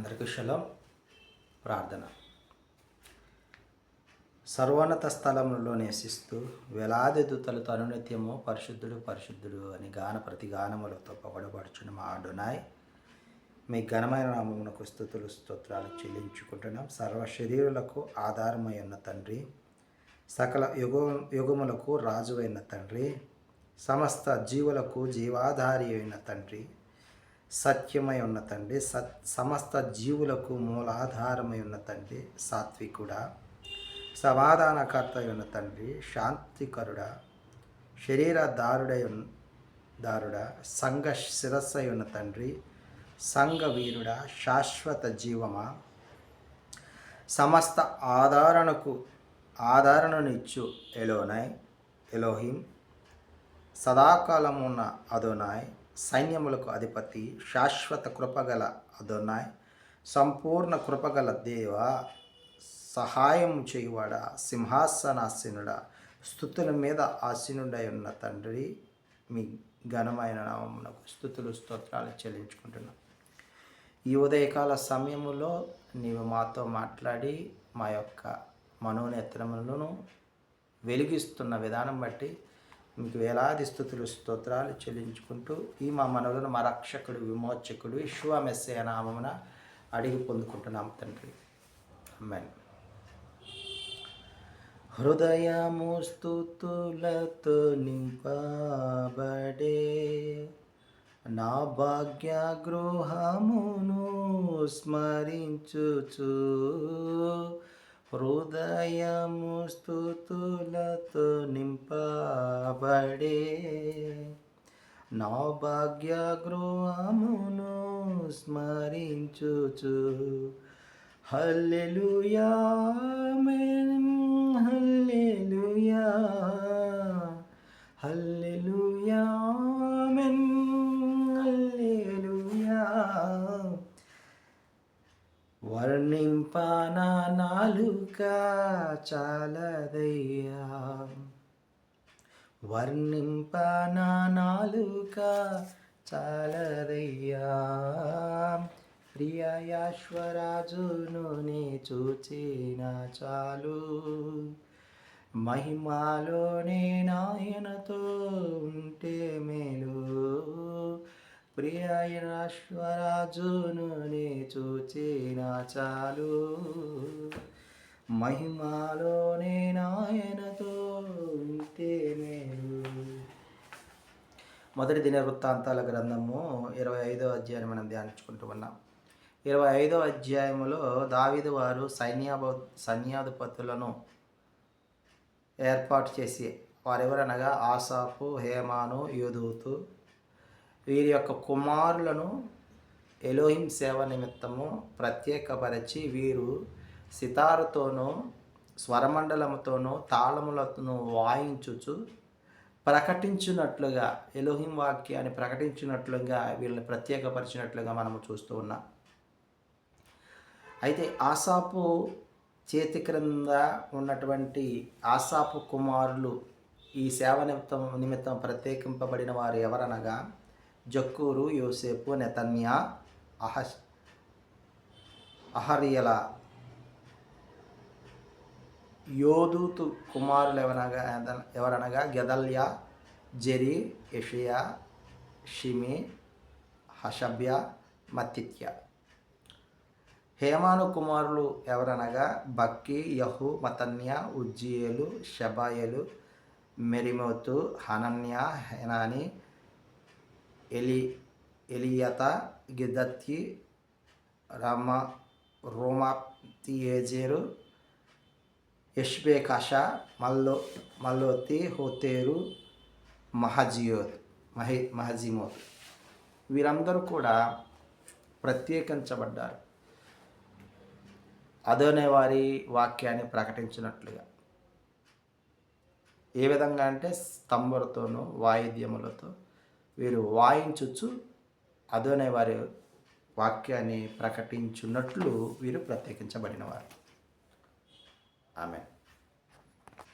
అందరికీ శలం ప్రార్థన. సర్వోన్నత స్థలంలో నివసిస్తూ వేలాది దూతలు తనునిత్యము పరిశుద్ధుడు పరిశుద్ధుడు అని గాన ప్రతి గానములతో పొగడబడుచున్న మా అడునాయ్ మీ ఘనమైన నామమునకు స్థుతులు స్తోత్రాలు చెల్లించుకుంటున్నాం. సర్వ శరీరులకు ఆధారమై ఉన్న తండ్రి సకల యుగ యుగములకు రాజువైన తండ్రి సమస్త జీవులకు జీవాధారి అయిన తండ్రి సత్యమై ఉన్న తండ్రి సత్ సమస్త జీవులకు మూలాధారమై ఉన్న తండ్రి సాత్వికుడా. సమాధానకర్త ఉన్న తండ్రి శాంతికరుడ. శరీర దారుడై దారుడ దారుడా సంఘ శిరస్సై ఉన్న తండ్రి సంఘ వీరుడ. శాశ్వత జీవమా. సమస్త ఆదరణకు ఆదరణనిచ్చు ఎలోనాయ్ ఎలోహిం. సదాకాలమున్న అదోనాయ్. సైన్యములకు అధిపతి శాశ్వత కృపగల అదోనాయ్ సంపూర్ణ కృపగల దేవ సహాయం చేయువాడ సింహాసనాసీనుడా స్థుతుల మీద ఆసీనుడై ఉన్న తండ్రి మీ ఘనమైన నామమునకు స్థుతులు స్తోత్రాలు చెల్లించుకుంటున్నాం. ఈ ఉదయకాల సమయములో నీవు మాతో మాట్లాడి మా యొక్క మనోనేత్రములను వెలిగిస్తున్న విధానం బట్టి మీకు వేలాది స్థుతులు స్తోత్రాలు చెల్లించుకుంటూ ఈ మా మనవులను మా రక్షకుడు విమోచకుడు విశ్వమెస్సే నామమున అడిగి పొందుకుంటున్నాం తండ్రి. అమ్మాయి హృదయము స్థుతులతో నింపబడే నా భాగ్య గృహమును స్మరించుచు హృదయము స్థుతులతో నింపబడే నా భాగ్య గృహమును స్మరించుచు. హల్లెలుయా హల్లెలుయా హల్లె వర్ణింపన నాలుక చాలదయ్యా. వర్ణింపన నాలుక చాలదయ్యా. ప్రియయాశ్వరాజును నే చూచిన చాలు. మహిమాలోనే నాయనతో ఉంటే మేలు ప్రియాశ్వరాజును నే చూచిన చాలు. మహిమాలోనే నాయనతో ఉంటే మొదటి దిన వృత్తాంతాల గ్రంథము ఇరవై ఐదో అధ్యాయం మనం ధ్యానించుకుంటూ ఉన్నాం. ఇరవై ఐదో అధ్యాయములో దావిదు వారు సైన్యాభ సైన్యాధిపతులను ఏర్పాటు చేసి వారెవరనగా? ఆసాపు హేమాను యూదూతు వీరి యొక్క కుమారులను ఎలోహిం సేవ నిమిత్తము ప్రత్యేకపరిచి వీరు సితారుతోనూ స్వరమండలముతోనూ తాళములతోనూ వాయించుచు ప్రకటించినట్లుగా ఎలోహిం వాక్యాన్ని ప్రకటించినట్లుగా వీళ్ళని ప్రత్యేకపరిచినట్లుగా మనము చూస్తూ ఉన్నాం. అయితే ఆసాపు చేతి క్రింద ఉన్నటువంటి ఆసాపు కుమారులు ఈ సేవ నిమిత్తం నిమిత్తం ప్రత్యేకింపబడిన వారు ఎవరనగా జక్కూరు యోసేపు నెతన్యా అహ అహరియల యోధూతు కుమారులు ఎవరనగా ఎవరనగా గెదల్యా జెరి యషియా షిమి హషభ్య మతిత్య హేమాను కుమారులు ఎవరనగా బక్కి యహు మతన్య ఉజ్జియేలు షబాయలు మెరిమోతు హనన్య హెనాని ఎలి ఎలియత గిదత్తి రమ రోమాప్తియేజేరు యష్బేకాష మల్లో మల్లోతి హోతేరు మహజియోత్ మహి మహజిమోత్. వీరందరూ కూడా ప్రత్యేకించబడ్డారు. అదోనే వారి వాక్యాన్ని ప్రకటించినట్లుగా. ఏ విధంగా అంటే స్తంభలతోనూ వాయిద్యములతో వీరు వాయించుచు అదోనే వారి వాక్యాన్ని ప్రకటించున్నట్లు వీరు ప్రత్యేకించబడినవారు. ఆమె